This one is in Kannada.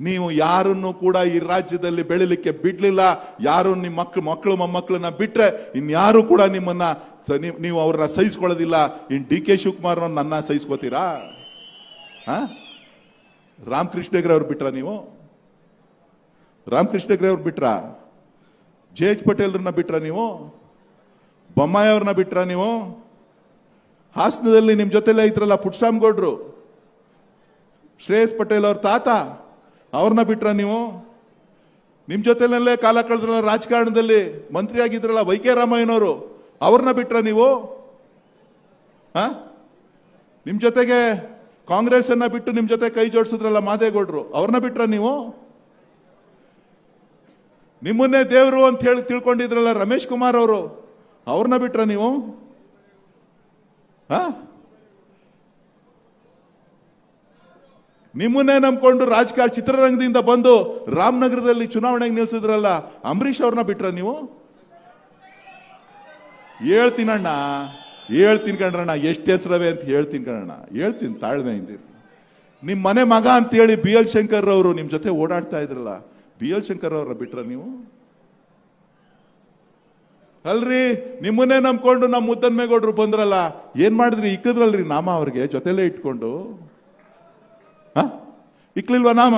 ನೀವು ಯಾರನ್ನು ಕೂಡ ಈ ರಾಜ್ಯದಲ್ಲಿ ಬೆಳಿಲಿಕ್ಕೆ ಬಿಡ್ಲಿಲ್ಲ. ಯಾರು ನಿಮ್ಮ ಮಕ್ಕಳು ಮಕ್ಕಳು ಮೊಮ್ಮಕ್ಕಳನ್ನ ಬಿಟ್ರೆ ಇನ್ಯಾರು ಕೂಡ ನಿಮ್ಮನ್ನ ನೀವ್- ಅವ್ರನ್ನ ಸಹಿಸ್ಕೊಳ್ಳೋದಿಲ್ಲ. ಇನ್ ಡಿ ಕೆ ಶಿವಕುಮಾರ್ ನನ್ನ ಸಹಿಸ್ಕೋತೀರಾ? ಹಾ? ರಾಮಕೃಷ್ಣ ಹೆಗ್ರೆ ಅವ್ರು ಬಿಟ್ರ ನೀವು? ರಾಮಕೃಷ್ಣ ಹೆಗ್ರೆ ಅವ್ರು ಬಿಟ್ರ? ಜೆ ಎಚ್ ಪಟೇಲ್ರನ್ನ ಬಿಟ್ರ ನೀವು? ಬೊಮ್ಮಾಯಿ ಅವ್ರನ್ನ ಬಿಟ್ರ ನೀವು? ಹಾಸನದಲ್ಲಿ ನಿಮ್ ಜೊತೆಲೇ ಇದ್ರಲ್ಲ ಪುಟ್ಸಾಮ್ಗೌಡ್ರು ಶ್ರೇಯಸ್ ಪಟೇಲ್ ಅವ್ರ ತಾತ. ಅವ್ರನ್ನ ಬಿಟ್ರ ನೀವು? ನಿಮ್ಮ ಜೊತೆನಲ್ಲೇ ಕಾಲ ಕಳೆದ್ರಲ್ಲ, ರಾಜಕಾರಣದಲ್ಲಿ ಮಂತ್ರಿ ಆಗಿದ್ರಲ್ಲ ವೈ ಕೆ ರಾಮಯ್ಯನವರು, ಅವ್ರನ್ನ ಬಿಟ್ರ ನೀವು? ಹಾ? ನಿಮ್ಮ ಜೊತೆಗೆ ಕಾಂಗ್ರೆಸ್ ಅನ್ನ ಬಿಟ್ಟು ನಿಮ್ಮ ಜೊತೆ ಕೈ ಜೋಡಿಸಿದ್ರಲ್ಲ ಮಾದೇಗೌಡರು, ಅವ್ರನ್ನ ಬಿಟ್ರ ನೀವು? ನಿಮ್ಮನ್ನೇ ದೇವರು ಅಂತ ಹೇಳಿ ತಿಳ್ಕೊಂಡಿದ್ರಲ್ಲ ರಮೇಶ್ ಕುಮಾರ್ ಅವರು, ಅವ್ರನ್ನ ಬಿಟ್ರ ನೀವು? ಹಾ? ನಿಮ್ಮನ್ನೇ ನಂಬ್ಕೊಂಡು ರಾಜಕಾರಣ ಚಿತ್ರರಂಗದಿಂದ ಬಂದು ರಾಮನಗರದಲ್ಲಿ ಚುನಾವಣೆಗೆ ನಿಲ್ಸಿದ್ರಲ್ಲ, ಅಂಬರೀಷ್ ಅವ್ರನ್ನ ಬಿಟ್ರ ನೀವು? ಹೇಳ್ತೀನಣ್ಣ ಹೇಳ್ತೀನಿ ಕಣ್ರಣ್ಣ, ಎಷ್ಟು ಹೆಸರವೆ ಅಂತ ಹೇಳ್ತೀನಿ ಕಣಣ್ಣ ಹೇಳ್ತೀನಿ ತಾಳ್ಮೆ ಇಂದಿರಿ ನಿಮ್ಮ ಮನೆ ಮಗ ಅಂತೇಳಿ ಬಿ ಎಲ್ ಶಂಕರ್ ಅವರು ನಿಮ್ಮ ಜೊತೆ ಓಡಾಡ್ತಾ ಇದ್ರಲ್ಲ, ಬಿ ಎಲ್ ಶಂಕರ್ ಅವ್ರನ್ನ ಬಿಟ್ರ ನೀವು? ಅಲ್ರಿ, ನಿಮ್ಮನ್ನೇ ನಂಬ್ಕೊಂಡು ನಮ್ಮ ಮುದ್ದನ್ಮೇಗೌಡರು ಬಂದ್ರಲ್ಲ, ಏನ್ ಮಾಡಿದ್ರಿ? ಇಕ್ಕದ್ರಲ್ರಿ ನಾಮ ಅವ್ರಿಗೆ, ಜೊತೆಲೇ ಇಟ್ಕೊಂಡು. ಹ ಇಕ್ಲಿಲ್ವಾ ನಾಮ